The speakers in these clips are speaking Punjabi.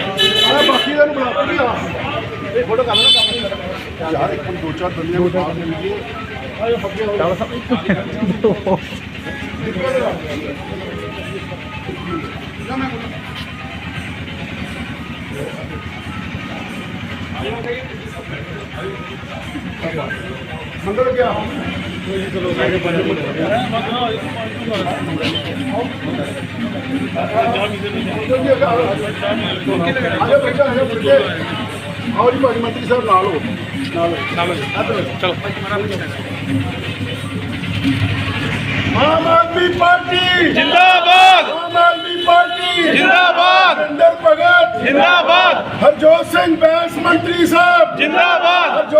ਆ ਬਾਕੀ ਦਾ ਨੂੰ ਬੁਲਾ ਕੇ ਆ। ਇਹ ਫੋਟੋ ਕਰ ਲੈਣਾ ਕੰਮ ਯਾਰ ਇੱਕ ਦੋ ਚਾਰ ਦੁਨੀਆ ਵਿੱਚ ਬਾਤ ਮਿਲ ਗਈ ਆਇਓ ਫੱਕੇ ਹੋ ਚਲ ਸਭ ਇੱਕ ਮਿੰਟ ਮੰਦਰ ਗਿਆ ਆਜੋ ਬੱਚਾ ਆਜੋ ਬੱਚੇ ਆਓ ਜੀ ਭਾਜੀ ਮੰਤਰੀ ਸਾਹਿਬ ਨਾਲ ਹੋ ਨਾਲ ਚਲੋ ਆਮ ਆਦਮੀ ਪਾਰਟੀ ਜਿੰਦਾਬਾਦ ਆਮ ਆਦਮੀ ਪਾਰਟੀ ਜਿੰਦਾਬਾਦ।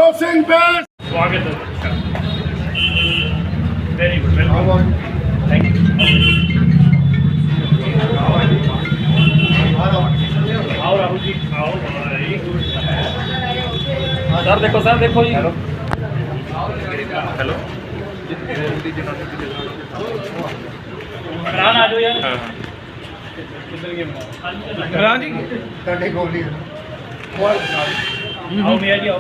ਹਰਜੋਤ ਸਿੰਘ ਬੈਂਸ ਸਵਾਗਤ ਹੈ very good welcome thank you ਆਓ ਰਾਹੁਲ ਜੀ ਆਓ ਸਰ ਦੇਖੋ ਸਰ ਦੇਖੋ ਜੀ ਹੈਲੋ ਇਮਰਾਨ ਆ ਜਾਓ ਯਾਰ ਇਮਰਾਨ ਜੀ ਤੁਹਾਡੇ ਕੋਲ ਹੀ ਆਓ ਮੀਆਂ ਜੀ, ਆਓ।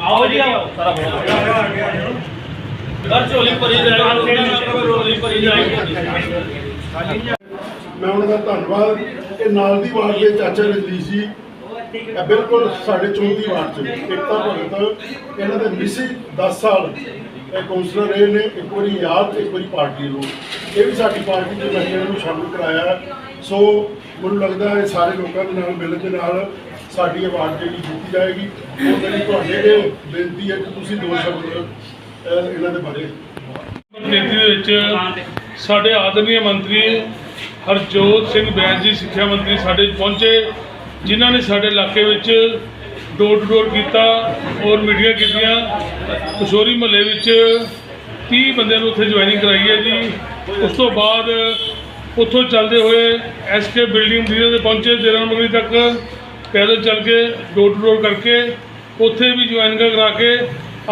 ਆਓ ਜੀ, ਆਓ। ਸਾਰਾ ਘਰ ਝੋਲੀ ਭਰੀ ਜਾਏਗੀ ਝੋਲੀ ਭਰੀ ਜਾਏਗੀ ਮੈਂ ਉਹਨਾਂ ਦਾ ਧੰਨਵਾਦ। ਇਹ ਨਾਲ ਦੀ ਵਾਰਡ ਦੇ ਚਾਚਾ ਰਜਨੀਸ਼ ਜੀ। ਬਿਲਕੁਲ ਸਾਡੇ ਚੌਂਦੀ ਵਾਰਡ ਚ ਏਕਤਾ ਭਗਤ। ਇਹਨਾਂ ਦੇ ਮਿਸੀ 10 ਸਾਲ ਇਹ ਕੌਂਸਲਰ ਰਹੇ ਨੇ, ਇੱਕ ਵਾਰੀ ਯਾਦ ਇੱਕ ਵਾਰੀ ਪਾਰਟੀ ਨੂੰ। ਇਹ ਵੀ ਸਾਡੀ ਪਾਰਟੀ ਦੇ ਮੈਂ ਇਹਨਾਂ ਨੂੰ ਸ਼ਾਮਲ ਕਰਾਇਆ। ਸੋ ਮੈਨੂੰ ਲੱਗਦਾ ਹੈ ਸਾਰੇ ਲੋਕਾਂ ਦੇ ਨਾਲ ਮਿਲਣ ਦੇ ਨਾਲ ਸਾਡੀ ਆਵਾਜ਼ ਜਿਹੜੀ ਜਿੱਤੀ ਜਾਏਗੀ, ਉਹ ਮੇਰੀ ਤੁਹਾਡੇ ਅੱਗੇ ਬੇਨਤੀ ਹੈ ਕਿ ਤੁਸੀਂ ਦੋ ਸ਼ਬਦ ਇਹਨਾਂ ਦੇ ਬਾਰੇ। ਨੀਤੀ ਦੇ ਵਿੱਚ ਸਾਡੇ ਆਦਰਨੀय ਮੰਤਰੀ ਹਰਜੋਤ ਸਿੰਘ ਬੈਂਸ ਜੀ, ਸਿੱਖਿਆ ਮੰਤਰੀ ਸਾਡੇ ਪਹੁੰਚੇ, ਜਿਨ੍ਹਾਂ ਨੇ ਸਾਡੇ ਇਲਾਕੇ ਵਿੱਚ ਡੋਰ ਟੂ ਡੋਰ ਕੀਤਾ ਔਰ ਮੀਟਿੰਗਾਂ ਕੀਤੀਆਂ। ਕਿਸ਼ੋਰੀ ਮਹੱਲੇ ਵਿੱਚ 30 ਬੰਦਿਆਂ ਨੂੰ ਉੱਥੇ ਜੁਆਇਨਿੰਗ ਕਰਾਈ ਹੈ ਜੀ। ਉਸ ਤੋਂ ਬਾਅਦ ਉੱਥੋਂ ਚੱਲਦੇ ਹੋਏ ਐਸਕੇ ਬਿਲਡਿੰਗ ਮਟੀਰੀਅਲ ਦੇ ਪਹੁੰਚੇ 13 ਨੰਬਰੀ ਤੱਕ। ਪੈਦਲ ਚੱਲ ਕੇ ਡੋਰ ਟੂ ਡੋਰ ਕਰਕੇ ਉੱਥੇ ਵੀ ਜੁਆਇਨਿੰਗਾਂ ਕਰਾ ਕੇ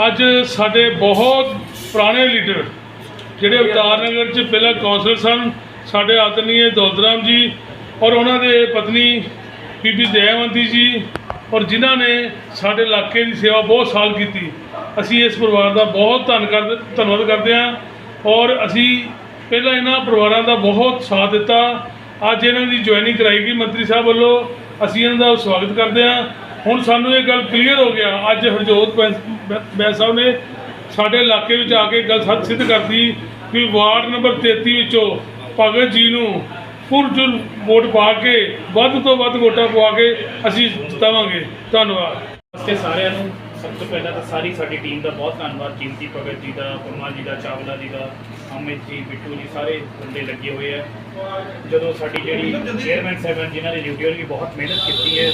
ਅੱਜ ਸਾਡੇ ਬਹੁਤ ਪੁਰਾਣੇ ਲੀਡਰ ਜਿਹੜੇ ਅਵਤਾਰ ਨਗਰ ਚ ਪਹਿਲਾਂ ਕੌਂਸਲਰ ਸਨ, ਸਾਡੇ ਆਦਰਨੀय ਦੌਲਤਰਾਮ ਜੀ ਔਰ ਉਹਨਾਂ ਦੇ ਪਤਨੀ ਬੀਬੀ ਦਇਆਵੰਤੀ ਜੀ ਔਰ ਜਿਨ੍ਹਾਂ ਨੇ ਸਾਡੇ ਇਲਾਕੇ ਦੀ ਸੇਵਾ ਬਹੁਤ ਸਾਲ ਕੀਤੀ, ਅਸੀਂ ਇਸ ਪਰਿਵਾਰ ਦਾ ਬਹੁਤ ਧੰਨ ਕਰ, ਧੰਨਵਾਦ ਕਰਦੇ ਹਾਂ। ਔਰ ਅਸੀਂ ਪਹਿਲਾਂ ਇਹਨਾਂ ਪਰਿਵਾਰਾਂ ਦਾ ਬਹੁਤ ਸਾਥ ਦਿੱਤਾ। ਅੱਜ ਇਹਨਾਂ ਦੀ ਜੁਆਇਨਿੰਗ ਕਰਾਈ ਗਈ ਮੰਤਰੀ ਸਾਹਿਬ ਵੱਲੋਂ। ਅਸੀਂ ਇਹਨਾਂ ਦਾ ਸਵਾਗਤ ਕਰਦੇ ਹਾਂ। ਹੁਣ ਸਾਨੂੰ ਇਹ ਗੱਲ ਕਲੀਅਰ ਹੋ ਗਿਆ। ਅੱਜ ਹਰਜੋਤ ਬੈਂਸ- ਬੈ- ਬੈਂਸ ਸਾਹਿਬ ਨੇ ਸਾਡੇ ਇਲਾਕੇ ਵਿੱਚ ਆ ਕੇ ਗੱਲ ਸੱਚ ਸਿੱਧ ਕਰਤੀ ਕਿ ਵਾਰਡ ਨੰਬਰ 33 ਵਿੱਚੋਂ ਭਗਤ ਜੀ ਨੂੰ ਪੁਰਜੁਰ ਵੋਟ ਪਾ ਕੇ, ਵੱਧ ਤੋਂ ਵੱਧ ਵੋਟਾਂ ਪਵਾ ਕੇ ਅਸੀਂ ਜਿਤਾਵਾਂਗੇ। ਧੰਨਵਾਦ। ਨਮਸਤੇ ਸਾਰਿਆਂ ਨੂੰ ਸਭ ਤੋਂ ਪਹਿਲਾਂ ਤਾਂ ਸਾਰੀ ਸਾਡੀ ਟੀਮ ਦਾ ਬਹੁਤ ਧੰਨਵਾਦ। ਕੀਮਤੀ ਭਗਤ ਜੀ ਦਾ ਪਰਮਾ ਜੀ ਦਾ, ਚਾਵਲਾ ਜੀ ਦਾ, ਅਮਿਤ ਜੀ, ਬਿੱਟੂ ਜੀ, ਸਾਰੇ ਬੰਦੇ ਲੱਗੇ ਹੋਏ ਆ। ਜਦੋਂ ਸਾਡੀ ਜਿਹੜੀ ਚੇਅਰਮੈਨ ਸਾਹਿਬਾਨ ਜਿਨ੍ਹਾਂ ਨੇ ਡਿਊਟੀ ਵੀ ਬਹੁਤ ਮਿਹਨਤ ਕੀਤੀ ਹੈ,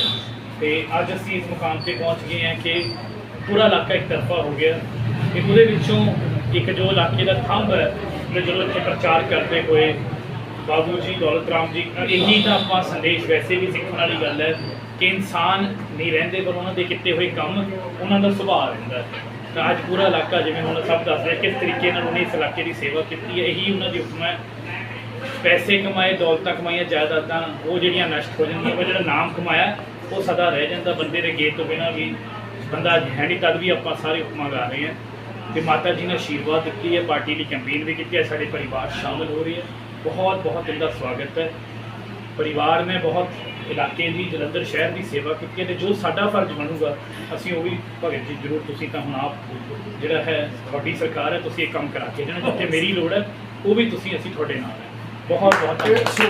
ਤੇ ਅੱਜ ਅਸੀਂ ਇਸ ਮੁਕਾਮ ਤੇ ਪਹੁੰਚ ਗਏ ਹਾਂ ਕਿ ਪੂਰਾ ਇਲਾਕਾ ਇੱਕ ਤਰਫਾ ਹੋ ਗਿਆ। ਤੇ ਉਹਦੇ ਵਿੱਚੋਂ ਇੱਕ ਜੋ ਇਲਾਕੇ ਦਾ ਥੰਬ ਹੈ ਜੋ ਜਦੋਂ ਇੱਥੇ ਪ੍ਰਚਾਰ ਕਰਦੇ ਹੋਏ ਬਾਬੂ ਜੀ ਦੌਲਤ ਰਾਮ ਜੀ ਇਹੀ ਤਾਂ ਆਪਾਂ ਸੰਦੇਸ਼ ਵੈਸੇ ਵੀ ਸਿੱਖਣ ਵਾਲੀ ਗੱਲ ਹੈ ਕਿ ਇਨਸਾਨ ਨਹੀਂ ਰਹਿੰਦੇ, ਪਰ ਉਹਨਾਂ ਦੇ ਕੀਤੇ ਹੋਏ ਕੰਮ ਉਹਨਾਂ ਦਾ ਸੁਭਾਅ ਰਹਿੰਦਾ ਤਾਂ ਅੱਜ ਪੂਰਾ ਇਲਾਕਾ ਜਿਵੇਂ ਹੁਣ ਸਭ ਦੱਸ ਰਿਹਾ ਕਿਸ ਤਰੀਕੇ ਨਾਲ ਉਹਨੇ ਇਸ ਇਲਾਕੇ ਦੀ ਸੇਵਾ ਕੀਤੀ ਹੈ, ਇਹੀ ਉਹਨਾਂ ਦੀ ਹੁਕਮ ਹੈ। ਪੈਸੇ ਕਮਾਏ, ਦੌਲਤਾਂ ਕਮਾਈਆਂ, ਜਾਇਦਾਦਾਂ, ਉਹ ਜਿਹੜੀਆਂ ਨਸ਼ਟ ਹੋ ਜਾਂਦੀਆਂ, ਉਹ ਜਿਹੜਾ ਨਾਮ ਕਮਾਇਆ, ਉਹ ਸਦਾ ਰਹਿ ਜਾਂਦਾ ਬੰਦੇ ਦੇ ਗੇ ਤੋਂ ਬਿਨਾਂ ਵੀ। ਬੰਦਾ ਹੈ ਨਹੀਂ, ਤਦ ਵੀ ਆਪਾਂ ਸਾਰੇ ਹੁਕਮਾਂ ਗਾ ਰਹੇ ਹਾਂ। ਤੇ ਮਾਤਾ ਜੀ ਨੇ ਆਸ਼ੀਰਵਾਦ ਦਿੱਤੀ ਹੈ, ਪਾਰਟੀ ਲਈ ਕੈਂਪੇਨ ਵੀ ਕੀਤੀ ਹੈ, ਸਾਡੇ ਪਰਿਵਾਰ ਸ਼ਾਮਲ ਹੋ ਰਹੀ ਹੈ। ਬਹੁਤ ਬਹੁਤ ਇਹਦਾ ਸਵਾਗਤ ਹੈ। ਪਰਿਵਾਰ ਨੇ ਬਹੁਤ ਇਲਾਕੇ ਦੀ, ਜਲੰਧਰ ਸ਼ਹਿਰ ਦੀ ਸੇਵਾ ਕੀਤੀ ਹੈ ਤੇ ਜੋ ਸਾਡਾ ਫਰਜ਼ ਬਣੂਗਾ, ਅਸੀਂ ਉਹ ਵੀ ਭਗਤ ਜੀ, ਜ਼ਰੂਰ ਤੁਸੀਂ ਤਾਂ ਹੁਣ ਆਪ ਜਿਹੜਾ ਹੈ, ਤੁਹਾਡੀ ਸਰਕਾਰ ਹੈ, ਤੁਸੀਂ ਇਹ ਕੰਮ ਕਰਾ ਕੇ ਜਾਣਾ ਜਿੱਥੇ ਮੇਰੀ ਲੋੜ ਹੈ, ਉਹ ਵੀ ਤੁਸੀਂ, ਅਸੀਂ ਤੁਹਾਡੇ ਨਾਲ ਹੈ। ਬਹੁਤ ਬਹੁਤ ਧੰਨਵਾਦ।